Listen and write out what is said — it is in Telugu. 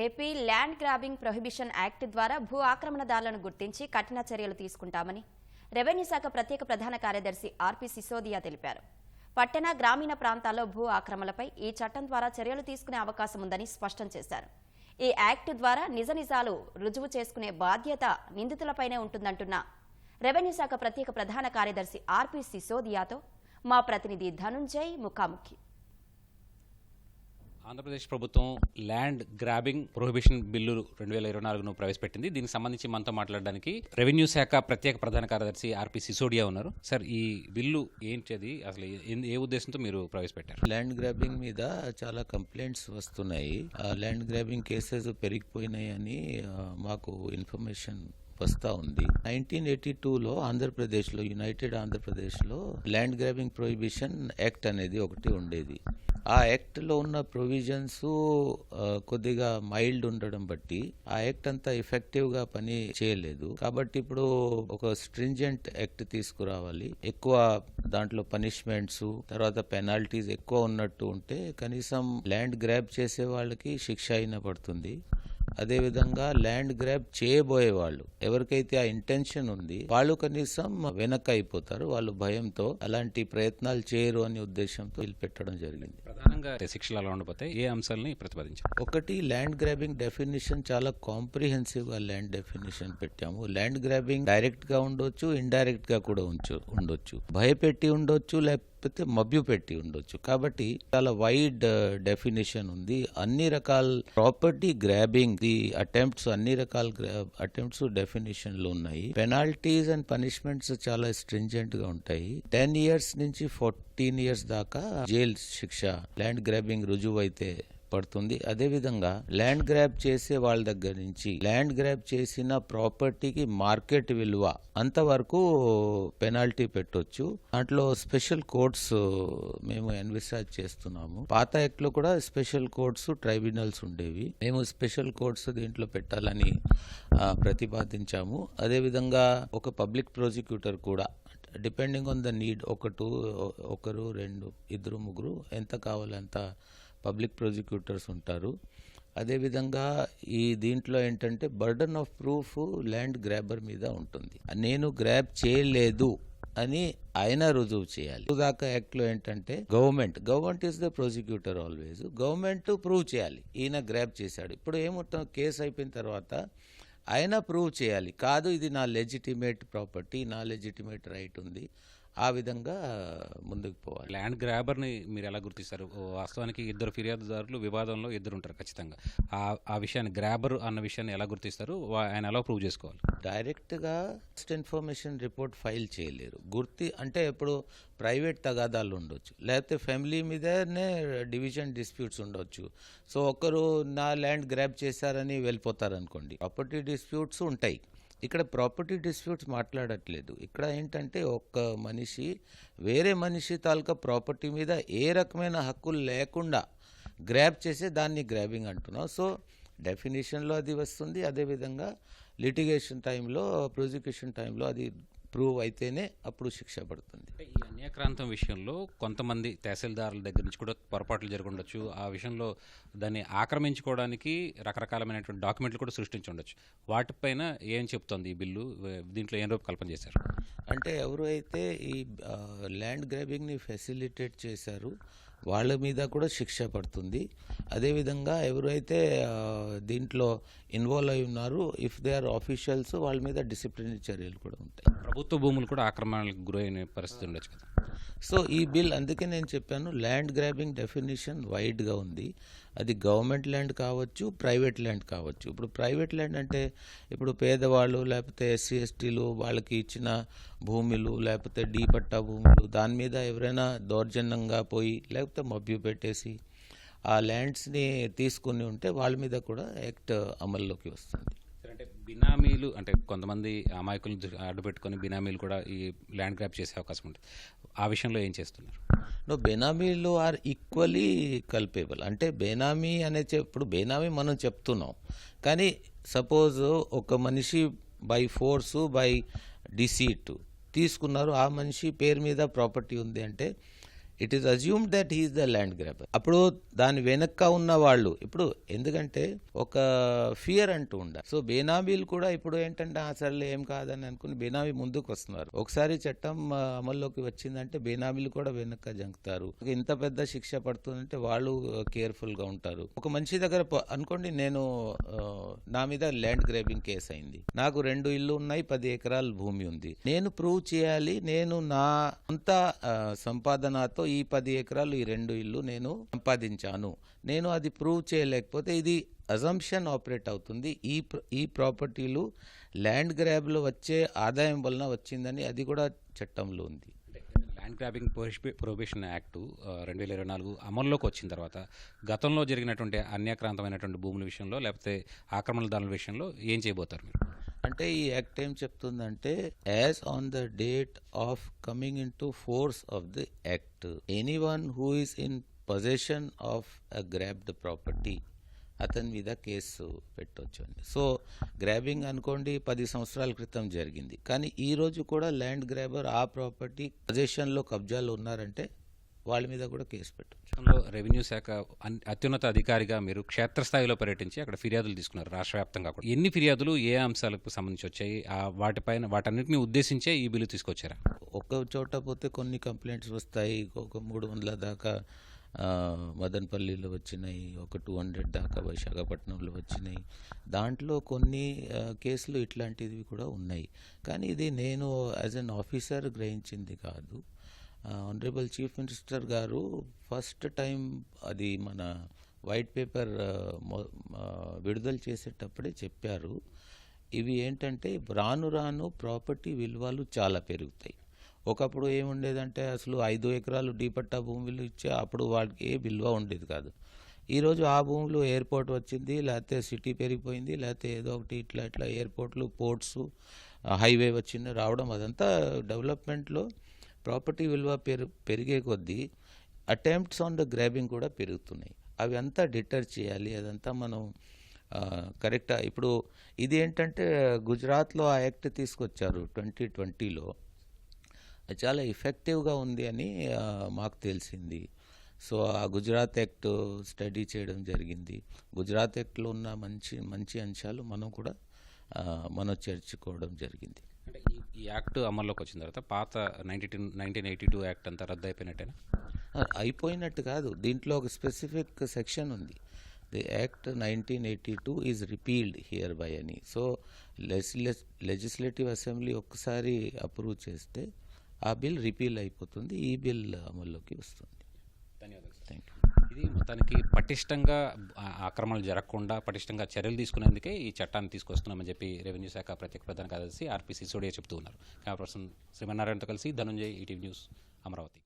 AP land grabbing prohibition act ద్వారా భూ ఆక్రమణదారులను గుర్తించి కఠిన చర్యలు తీసుకుంటామని రెవెన్యూ శాఖ ప్రత్యేక ప్రధాన కార్యదర్శి ఆర్పి సిసోదియా తెలిపారు. పట్టణ గ్రామీణ ప్రాంతాల్లో భూ ఆక్రమణలపై ఈ చట్టం ద్వారా చర్యలు తీసుకునే అవకాశం ఉందని స్పష్టం చేశారు. ఈ యాక్ట్ ద్వారా నిజ నిజాలు రుజువు చేసుకునే బాధ్యత నిందితులపైనే ఉంటుందంటున్న రెవెన్యూ శాఖ ప్రత్యేక ప్రధాన కార్యదర్శి ఆర్పి సిసోదియాతో మా ప్రతినిధి ధనుంజయ్ ముఖాముఖి. ఆంధ్రప్రదేశ్ ప్రభుత్వం ల్యాండ్ గ్రాబింగ్ ప్రొహిబిషన్ బిల్లు రెండు వేల ఇరవై నాలుగును ప్రవేశపెట్టింది. దీనికి సంబంధించి మనతో మాట్లాడడానికి రెవెన్యూ శాఖ ప్రత్యేక ప్రధాన కార్యదర్శి ఆర్పి సిసోడియా ఉన్నారు. సార్ ఈ బిల్లు ఏంటిది? అసలు ఏ- ఏ ఉద్దేశంతో మీరు ప్రవేశపెట్టారు? ల్యాండ్ గ్రాబింగ్ మీద చాలా కంప్లైంట్స్ వస్తున్నాయి. ల్యాండ్ గ్రాబింగ్ కేసెస్ పెరిగిపోయినాయని మాకు ఇన్ఫర్మేషన్ వస్తూ ఉంది. నైన్టీన్ ఎయిటీ టూలో ఆంధ్రప్రదేశ్లో యునైటెడ్ ఆంధ్రప్రదేశ్లో ల్యాండ్ గ్రాబింగ్ ప్రొహిబిషన్ యాక్ట్ అనేది ఒకటి ఉండేది. ఆ యాక్ట్లో ఉన్న ప్రొవిజన్స్ కొద్దిగా మైల్డ్ ఉండడం బట్టి ఆ యాక్ట్ అంతా ఎఫెక్టివ్గా పని చేయలేదు. కాబట్టి ఇప్పుడు ఒక స్ట్రింజెంట్ యాక్ట్ తీసుకురావాలి. ఎక్కువ దాంట్లో పనిష్మెంట్స్ తర్వాత పెనాల్టీస్ ఎక్కువ ఉన్నట్టు ఉంటే కనీసం ల్యాండ్ గ్రాబ్ చేసే వాళ్ళకి శిక్ష అయినా పడుతుంది. అదేవిధంగా ల్యాండ్ గ్రాబ్ చేయబోయే వాళ్ళు ఎవరికైతే ఆ ఇంటెన్షన్ ఉంది వాళ్ళు కనీసం వెనక్కి అయిపోతారు. వాళ్ళు భయంతో అలాంటి ప్రయత్నాలు చేయరు అనే ఉద్దేశంతో వీళ్ళు పెట్టడం జరిగింది. ప్రధానంగా శిక్షలు అలా ఉండబోతే ఏ అంశాలని ప్రతిపాదించారు? ఒకటి ల్యాండ్ గ్రాబింగ్ డెఫినేషన్ చాలా కాంప్రిహెన్సివ్గా ల్యాండ్ డెఫినేషన్ పెట్టాము. ల్యాండ్ గ్రాబింగ్ డైరెక్ట్గా ఉండొచ్చు ఇండైరెక్ట్గా కూడా ఉంచు ఉండొచ్చు. భయపెట్టి ఉండొచ్చు లేకపోతే మభ్యు పెట్టి ఉండొచ్చు. కాబట్టి చాలా వైడ్ డెఫినేషన్ uh, ఉంది. అన్ని రకాల ప్రాపర్టీ గ్రాబింగ్ ది అటెంప్ట్స్ అన్ని రకాల అటెంప్ట్స్ డెఫినేషన్లో ఉన్నాయి. పెనాల్టీస్ అండ్ పనిష్మెంట్స్ చాలా స్ట్రింజెంట్గా ఉంటాయి. టెన్ ఇయర్స్ నుంచి ఫోర్టీన్ ఇయర్స్ దాకా జైల్ శిక్ష ల్యాండ్ గ్రాబింగ్ రుజువు అయితే పడుతుంది అదేవిధంగా ల్యాండ్ గ్రాబ్ చేసే వాళ్ళ దగ్గర నుంచి ల్యాండ్ గ్రాబ్ చేసిన ప్రాపర్టీకి మార్కెట్ విలువ అంతవరకు పెనాల్టీ పెట్టొచ్చు. దాంట్లో స్పెషల్ కోర్ట్స్ మేము ఎన్విసాజ్ చేస్తున్నాము. పాత యాక్ట్లో కూడా స్పెషల్ కోర్ట్స్ ట్రైబ్యునల్స్ ఉండేవి. మేము స్పెషల్ కోర్ట్స్ దీంట్లో పెట్టాలని ప్రతిపాదించాము. అదేవిధంగా ఒక పబ్లిక్ ప్రాసిక్యూటర్ కూడా డిపెండింగ్ ఆన్ ద నీడ్ ఒకటు ఒకరు రెండు ఇద్దరు ముగ్గురు ఎంత కావాలంత పబ్లిక్ ప్రాసిక్యూటర్స్ ఉంటారు. అదేవిధంగా ఈ దీంట్లో ఏంటంటే burden of proof land grabber మీద ఉంటుంది. నేను గ్రాబ్ చేయలేదు అని ఆయన రుజువు చేయాలి. దాకా యాక్ట్లో ఏంటంటే government government is the prosecutor always. Government prove చేయాలి. ఈయన గ్రాబ్ చేశాడు. ఇప్పుడు ఏముంటాం కేసు అయిపోయిన తర్వాత ఆయన ప్రూవ్ చేయాలి. కాదు ఇది నా లెజిటిమేట్ ప్రాపర్టీ నా లెజిటిమేట్ రైట్ ఉంది. ఆ విధంగా ముందుకు పోవాలి. ల్యాండ్ గ్రాబర్ని మీరు ఎలా గుర్తిస్తారు? వాస్తవానికి ఇద్దరు ఫిర్యాదుదారులు వివాదంలో ఇద్దరు ఉంటారు ఖచ్చితంగా. ఆ ఆ విషయాన్ని గ్రాబర్ అన్న విషయాన్ని ఎలా గుర్తిస్తారు? ఆయన ఎలా ప్రూవ్ చేసుకోవాలి? డైరెక్ట్గా ఫస్ట్ ఇన్ఫర్మేషన్ రిపోర్ట్ ఫైల్ చేయలేరు. గుర్తి అంటే ఇప్పుడు ప్రైవేట్ తగాదాలు ఉండొచ్చు. లేకపోతే ఫ్యామిలీ మీదనే డివిజన్ డిస్ప్యూట్స్ ఉండొచ్చు. సో ఒకరు నా ల్యాండ్ గ్రాబ్ చేశారని వెళ్ళిపోతారు అనుకోండి ప్రాపర్టీ డిస్ప్యూట్స్ ఉంటాయి. ఇక్కడ ప్రాపర్టీ డిస్ప్యూట్స్ మాట్లాడట్లేదు. ఇక్కడ ఏంటంటే ఒక్క మనిషి వేరే మనిషి తాలూకా ప్రాపర్టీ మీద ఏ రకమైన హక్కులు లేకుండా గ్రాబ్ చేసే దాన్ని గ్రాబింగ్ అంటున్నాం సో డెఫినేషన్లో అది వస్తుంది. అదేవిధంగా లిటిగేషన్ టైంలో ప్రాసిక్యూషన్ టైంలో అది ప్రూవ్ అయితేనే అప్పుడు శిక్ష పడుతుంది. అన్యాక్రాంతం విషయంలో కొంతమంది తహసీల్దారుల దగ్గర నుంచి కూడా పొరపాట్లు జరిగి ఉండొచ్చు. ఆ విషయంలో దాన్ని ఆక్రమించుకోవడానికి రకరకాలమైనటువంటి డాక్యుమెంట్లు కూడా సృష్టించి ఉండొచ్చు. వాటిపైన ఏం చెప్తోంది ఈ బిల్లు? దీంట్లో ఏం రూపకల్పన చేశారు? అంటే ఎవరు అయితే ఈ ల్యాండ్ గ్రాబింగ్ని ఫెసిలిటేట్ చేశారు వాళ్ళ మీద కూడా శిక్ష పడుతుంది. అదేవిధంగా ఎవరైతే దీంట్లో ఇన్వాల్వ్ అయి ఉన్నారు ఇఫ్ దే ఆర్ ఆఫీషియల్స్ వాళ్ళ మీద డిసిప్లినరీ చర్యలు కూడా ఉంటాయి. ప్రభుత్వ భూములు కూడా ఆక్రమణలకు గురైన పరిస్థితి ఉండొచ్చు కదా? సో ఈ బిల్ అందుకే నేను చెప్పాను ల్యాండ్ గ్రాబింగ్ డెఫినేషన్ వైడ్గా ఉంది. అది గవర్నమెంట్ ల్యాండ్ కావచ్చు ప్రైవేట్ ల్యాండ్ కావచ్చు. ఇప్పుడు ప్రైవేట్ ల్యాండ్ అంటే ఇప్పుడు పేదవాళ్ళు లేకపోతే ఎస్సీ ఎస్టీలు వాళ్ళకి ఇచ్చిన భూములు లేకపోతే డీ పట్టా భూములు దాని మీద ఎవరైనా దౌర్జన్యంగా పోయి లేకపోతే మభ్యు పెట్టేసి ఆ ల్యాండ్స్ని తీసుకుని ఉంటే వాళ్ళ మీద కూడా యాక్ట్ అమల్లోకి వస్తుంది. బినామీలు అంటే కొంతమంది అమాయకులను అడ్డు పెట్టుకొని బినామీలు కూడా ఈ ల్యాండ్ గ్రాప్ చేసే అవకాశం ఉంటుంది. ఆ విషయంలో ఏం చేస్తున్నారు? నో బెనామీలు ఆర్ ఈక్వలీ కల్పేబుల్. అంటే బెనామీ అనే ఇప్పుడు బెనామీ మనం చెప్తున్నాం. కానీ సపోజ్ ఒక మనిషి బై ఫోర్సు బై డిసీట్ తీసుకున్నారు. ఆ మనిషి పేరు మీద ప్రాపర్టీ ఉంది అంటే it is assumed that he is the land grabber అప్పుడు దాని వెనక్క ఉన్న వాళ్ళు ఇప్పుడు ఎందుకంటే ఒక ఫియర్ అంటూ ఉండాలి. సో బేనామీలు కూడా ఇప్పుడు ఏంటంటే ఆ సర్లే ఏం కాదని అనుకుని బేనామీ ముందుకు వస్తున్నారు. ఒకసారి చట్టం అమల్లోకి వచ్చిందంటే బేనామీలు కూడా వెనక్క జంకుతారు. ఇంత పెద్ద శిక్ష పడుతుందంటే వాళ్ళు కేర్ఫుల్గా ఉంటారు. ఒక మనిషి దగ్గర అనుకోండి నేను నా మీద ల్యాండ్ గ్రేబింగ్ కేసు అయింది. నాకు రెండు ఇల్లు ఉన్నాయి పది ఎకరాల భూమి ఉంది. నేను ప్రూవ్ చేయాలి నేను నా అంత సంపాదనతో ఈ పది ఎకరాలు ఈ రెండు ఇల్లు నేను సంపాదించాను. నేను అది ప్రూవ్ చేయలేకపోతే ఇది అజంప్షన్ ఆపరేట్ అవుతుంది. ఈ ఈ ప్రాపర్టీలు ల్యాండ్ గ్రాబ్లో వచ్చే ఆదాయం వలన వచ్చిందని అది కూడా చట్టంలో ఉంది. ల్యాండ్ గ్రాబింగ్ ప్రొహిబిషన్ యాక్ట్ రెండు వేల ఇరవై నాలుగు అమల్లోకి వచ్చిన తర్వాత గతంలో జరిగినటువంటి అన్యాక్రాంతమైనటువంటి భూముల విషయంలో లేకపోతే ఆక్రమణదారుల విషయంలో ఏం చేయబోతారు మీరు? అంటే ఈ యాక్ట్ ఏం చెప్తుందంటే as on the date of coming into force of the act anyone who is in possession of a grabbed property అతని మీద కేసు పెట్టవచ్చు అండి సో గ్రాబింగ్ అనుకోండి పది సంవత్సరాల క్రితం జరిగింది. కానీ ఈ రోజు కూడా ల్యాండ్ గ్రాబర్ ఆ ప్రాపర్టీ పొజిషన్లో కబ్జాలు ఉన్నారంటే వాళ్ళ మీద కూడా కేసు గతంలో రెవెన్యూ శాఖ అత్యున్నత అధికారిగా మీరు క్షేత్రస్థాయిలో పర్యటించి అక్కడ ఫిర్యాదులు తీసుకున్నారు రాష్ట్ర వ్యాప్తంగా కూడా. ఎన్ని ఫిర్యాదులు ఏ అంశాలకు సంబంధించి వచ్చాయి? ఆ వాటిపైన వాటన్నిటిని ఉద్దేశించే ఈ బిల్లు తీసుకొచ్చారా? ఒక చోట పోతే కొన్ని కంప్లైంట్స్ వస్తాయి. ఒక మూడు వందల దాకా మదనపల్లిలో వచ్చినాయి. ఒక టూ హండ్రెడ్ దాకా విశాఖపట్నంలో వచ్చినాయి. దాంట్లో కొన్ని కేసులు ఇట్లాంటివి కూడా ఉన్నాయి. కానీ ఇది నేను యాజ్ అన్ ఆఫీసర్ గ్రహించింది కాదు. ఆనరబుల్ చీఫ్ మినిస్టర్ గారు ఫస్ట్ టైం అది మన వైట్ పేపర్ uh, uh, విడుదల చేసేటప్పుడే చెప్పారు. ఇవి ఏంటంటే రాను రాను ప్రాపర్టీ విలువలు చాలా పెరుగుతాయి. ఒకప్పుడు ఏముండేదంటే అసలు ఐదు ఎకరాలు డీపట్టా భూములు ఇచ్చే అప్పుడు వాడికి ఏ విలువ ఉండేది కాదు. ఈరోజు ఆ భూములు ఎయిర్పోర్ట్ వచ్చింది లేకపోతే సిటీ పెరిగిపోయింది లేకపోతే ఏదో ఒకటి ఇట్లా ఇట్లా ఎయిర్పోర్ట్లు పోర్ట్స్ హైవే వచ్చింది రావడం అదంతా డెవలప్మెంట్లో ప్రాపర్టీ విలువ పెరు పెరిగే కొద్దీ అటెంప్ట్స్ ఆన్ ద గ్రాబింగ్ కూడా పెరుగుతున్నాయి. అవి అంతా డిటర్ చేయాలి అదంతా మనం కరెక్టా? ఇప్పుడు ఇది ఏంటంటే గుజరాత్లో ఆ యాక్ట్ తీసుకొచ్చారు ట్వంటీ ట్వంటీలో. చాలా ఎఫెక్టివ్గా ఉంది అని మాకు తెలిసింది. సో ఆ గుజరాత్ యాక్ట్ స్టడీ చేయడం జరిగింది. గుజరాత్ యాక్ట్లో ఉన్న మంచి మంచి అంశాలు మనం కూడా మనం చేర్చుకోవడం జరిగింది. అంటే ఈ ఈ యాక్ట్ అమల్లోకి వచ్చిన తర్వాత పాత ninety two nineteen eighty two act అంతా రద్దు అయిపోయినట్టేనా అయిపోయినట్టు కాదు. దీంట్లో ఒక స్పెసిఫిక్ సెక్షన్ ఉంది. The act nineteen eighty two is repealed here by అని సో లెజిస్లేటివ్ అసెంబ్లీ ఒక్కసారి అప్రూవ్ చేస్తే ఆ బిల్ రిపీల్ అయిపోతుంది ఈ బిల్ అమల్లోకి వస్తుంది. ధన్యవాదాలు థ్యాంక్ యూ ఇది మొత్తానికి పటిష్టంగా ఆక్రమణలు జరగకుండా పటిష్టంగా చర్యలు తీసుకునేందుకే ఈ చట్టాన్ని తీసుకొస్తున్నామని చెప్పి రెవెన్యూ శాఖ ప్రత్యేక ప్రధాన కార్యదర్శి ఆర్పీ సిసోడియా చెబుతూ ఉన్నారు. కెమెరా పర్సన్ శ్రీమన్నారాయణతో కలిసి ధనుంజయ్ ఈటీవీ న్యూస్ అమరావతి.